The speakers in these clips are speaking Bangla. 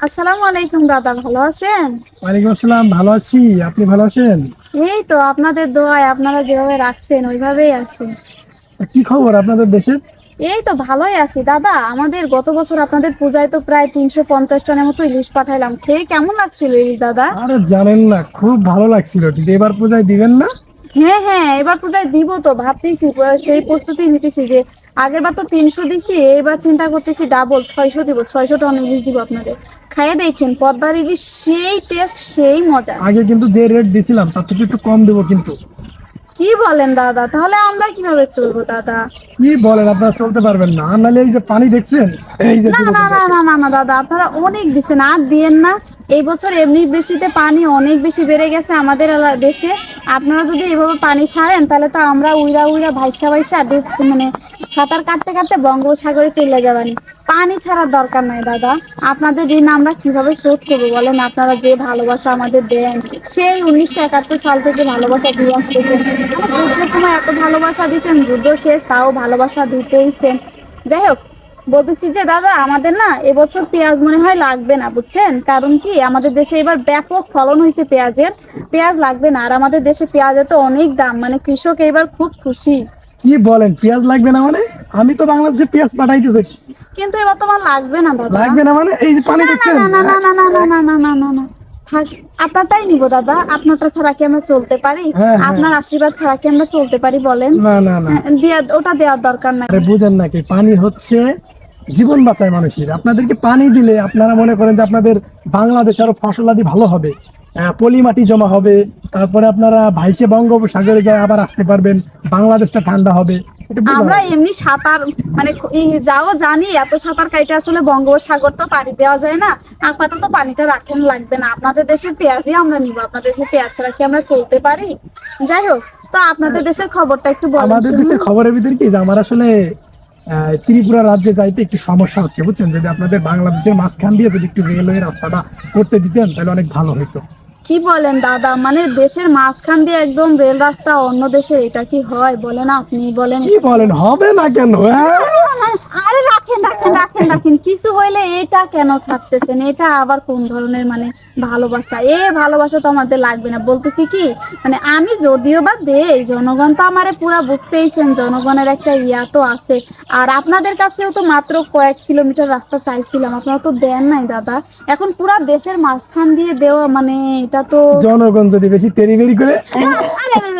আসসালামু আলাইকুম দাদা ভালো আছেন? ওয়ালাইকুম আসসালাম ভালো আছি। আপনি ভালো আছেন? এই তো আপনাদের দোয়ায় আপনারা যেভাবে রাখছেন ওইভাবেই আছি। কি খবর আপনাদের দেশের এই তো ভালোই আছি। দাদা আমাদের গত বছর আপনাদের পূজায় তো প্রায় তিনশো পঞ্চাশ টনের মতো ইলিশ পাঠাইলাম। খেয়ে কেমন লাগছিল ইলিশ দাদা? আরে জানেন না খুব ভালো লাগছিল। কিন্তু এবার পূজায় দিবেন না? হ্যাঁ হ্যাঁ এবার পূজায় দিব তো। ভাবতেছি সেই প্রস্তুতি নিতেছি যে আগের বার তো তিনশো দিছি এবার চিন্তা করতেছি ডাবল ছয়শো দিব ছয়শো টন ইলিশ দিব আপনাদের। খাইয়ে দেখেন পদ্মার ইলিশ সেই টেস্ট সেই মজা। আগে কিন্তু যে রেট দিছিলাম তার থেকে একটু কম দেবো কিন্তু। কি বলেন দাদা? তাহলে আমরা কীভাবে চলবো দাদা? কি বলেন আপনারা চলতে পারবেন না। নাহলে এই যে পানি দেখছেন এই যে না না না না না না দাদা আপনারা অনেক দিছেন আর দিয়েন না। এই বছর এমনি বৃষ্টিতে পানি অনেক বেশি বেড়ে গেছে আমাদের দেশে। আপনারা যদি এভাবে পানি ছাড়েন, তাহলে তো আমরা উইরা উইরা ভাইসা ভাইসা মানে সাঁতার কাটতে কাটতে বঙ্গোপসাগরে চলে যাবানি। পানি ছাড়ার দরকার নাই, দাদা। আপনাদের ঋণ আমরা কীভাবে শোধ করব বলেন? আপনারা যে ভালোবাসা আমাদের দেন, সেই উনিশশো একাত্তর সাল থেকে ভালোবাসা দিয়ে আসতেছেন যুদ্ধের সময় এত ভালোবাসা দিয়েছেন, যুদ্ধ শেষ, তাও ভালোবাসা দিতেইছেন যাই হোক বলতেছি যে দাদা আমাদের না এবছর পেঁয়াজ মনে হয় লাগবে না বুঝছেন কারণ কি আমাদের দেশে এবার ব্যাপক ফলন হয়েছে পেঁয়াজের পেঁয়াজ লাগবে না আর আমাদের দেশে পেঁয়াজের তো অনেক দাম মানে কৃষক এবার খুব খুশি কি বলেন পেঁয়াজ লাগবে না মানে আমি তো বাংলাদেশে পেঁয়াজ পাঠাইতে চাই কিন্তু এবার তোমার লাগবে না দাদা লাগবে না মানে এই যে পানি দেখছেন না না না না না না না না না না থাক আপনারটাই নিব দাদা আপনারটা ছাড়া কি আমরা চলতে পারি হ্যাঁ, হ্যাঁ। আপনার আশীর্বাদ ছাড়া কি আমরা চলতে পারি বলেন না না না হ্যাঁ, ওটা দেওয়ার দরকার নাই আরে বুঝেন নাকি পানি হচ্ছে জীবন বাঁচায় মানুষের। আপনাদেরকে পানি দিলে আপনারা মনে করেন যে আপনাদের বাংলাদেশ আরও ফসলাদি ভালো হবে। পলি মাটি জমা হবে তারপরে আপনারা ভাইসে বঙ্গোপসাগরে যায় আবার আসতে পারবেন বাংলাদেশটা ঠান্ডা হবে। আমরা এমনি সাঁতার মানে যাও জানি এত সাঁতার কাইটে আসলে বঙ্গোপসাগর তো পানি দেওয়া যায় না। আপাতত পানিটা রাখেন লাগবে না। আপনাদের দেশের পেঁয়াজই আমরা নিব আপনাদের দেশের পেঁয়াজ ছাড়া কি আমরা চলতে পারি? যাই হোক তো আপনাদের দেশের খবরটা একটু বলেন আমাদের দেশের খবরের ভিতরে কি আমার আসলে ত্রিপুরা রাজ্যে যাইতে একটু সমস্যা হচ্ছে বুঝছেন? যদি আপনাদের বাংলাদেশের মাঝখান দিয়ে যদি একটু রেলওয়ে রাস্তাটা করতে দিতেন তাহলে অনেক ভালো হতো কি বলেন দাদা? মানে দেশের মাঝখান দিয়ে একদম রেল রাস্তা অন্য দেশে এটা কি হয়? বলেন আপনি বলেন কি বলেন? হবে না কেন হ্যাঁ? আরে রাখেন রাখেন রাখেন রাখেন। কিছু হইলে এটা কেন ছাড়তেছেন? এটা আবার কোন ধরনের মানে ভালোবাসা? এ ভালোবাসা তো আমাদের লাগবে না। বলতেছি কি মানে আমি যদিও বা দেই জনগণ তো আমারে পুরা বুঝতেইছেন জনগণের একটা ইয়া তো আছে। আর আপনাদের কাছেও তো মাত্র কয়েক কিলোমিটার রাস্তা চাইছিলাম আপনারা তো দেন নাই দাদা। এখন পুরা দেশের মাঝখান দিয়ে দেওয়া মানে এটা তো জনগণ যদি বেশি তেরি করে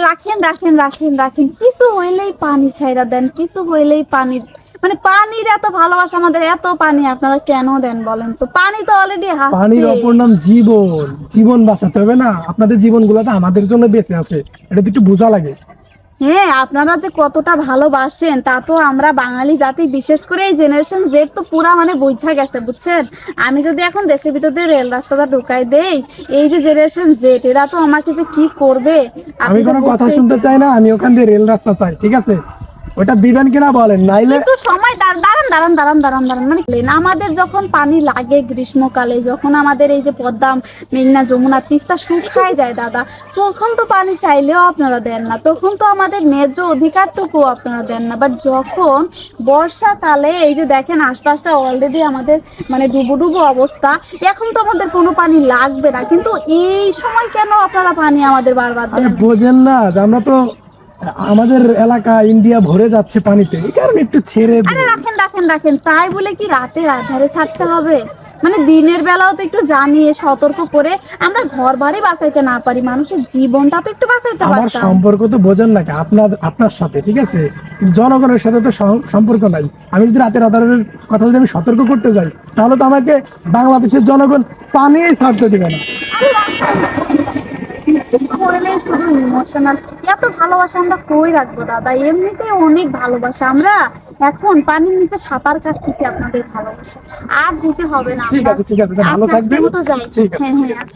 রাখেন রাখেন রাখেন রাখেন। কিছু হইলেই পানি ছাইরা দেন কিছু হইলেই পানি মানে পানির এত ভালোবাসা আমাদের এত পানি আপনারা কেন দেন বলেন তো? পানি তো অলরেডি পানির অপর নাম জীবন। জীবন বাঁচাতে হবে না আপনাদের জীবনগুলো তো আমাদের জন্য বেঁচে আছে। এটা তো একটু বোঝা লাগে। হ্যাঁ আপনারা যে কতটা ভালোবাসেন তা তো আমরা বাঙালি জাতি বিশেষ করে এই জেনারেশন জেড তো পুরা মানে বুঝা গেছে বুঝছেন? আমি যদি এখন দেশের ভিতর দিয়ে রেল রাস্তাটা ঢুকাই দেই এই যে জেনারেশন জেড এরা তো আমাকে যে কি করবে? আমি কোনো কথা শুনতে চাই না আমি ওখান দিয়ে রেল রাস্তা চাই ঠিক আছে? ওটা দিবেন কিনা বলেন নাইলে কিন্তু সময় দাঁড়ান দাঁড়ান দাঁড়ান দাঁড়ান দাঁড়ান মানে আমাদের যখন পানি লাগে গ্রীষ্মকালে যখন আমাদের এই যে পদ্মা মেঘনা যমুনা তিস্তা শুকায় যায় দাদা তখন তো পানি চাইলেও আপনারা দেন না। তখন তো আমাদের ন্যায্য অধিকারটুকু আপনারা দেন না। বাট যখন বর্ষাকালে এই যে দেখেন আশপাশটা অলরেডি আমাদের মানে ডুবো ডুবো অবস্থা এখন তো আমাদের কোনো পানি লাগবে না। কিন্তু এই সময় কেন আপনারা পানি আমাদের বারবার দেন? বোঝেন না আমরা তো আমাদের এলাকা ইন্ডিয়া ভরে যাচ্ছে পানিতে। এই কারণে একটু ছেড়ে। আরে রাখেন রাখেন রাখেন। তাই বলে কি রাতের আধারে ছাড়তে হবে? মানে দিনের বেলাও তো একটু জানিয়ে সতর্ক করে আমরা ঘর বাড়ি বাঁচাইতে না পারি মানুষের জীবনটা তো একটু বাঁচাইতে আমার পারতাম। সম্পর্ক তো বোঝেন না আপনার আপনার সাথে ঠিক আছে? জনগণের সাথে তো সম- সম্পর্ক নাই। আমি যদি রাতের আধারের কথা যদি আমি সতর্ক করতে যাই তাহলে তো আমাকে বাংলাদেশের জনগণ পানিই ছাড়তে দিবে না। হইলে শুধু ইমোশনাল এত ভালোবাসা আমরা কই রাখব দাদা? এমনিতেই অনেক ভালোবাসা। আমরা এখন পানির নিচে সাঁতার কাটতেছি আপনাদের ভালোবাসা। আর দিতে হবে না। ঠিক আছে, ঠিক আছে, ভালো থাকবেন। তো যাই। হ্যাঁ হ্যাঁ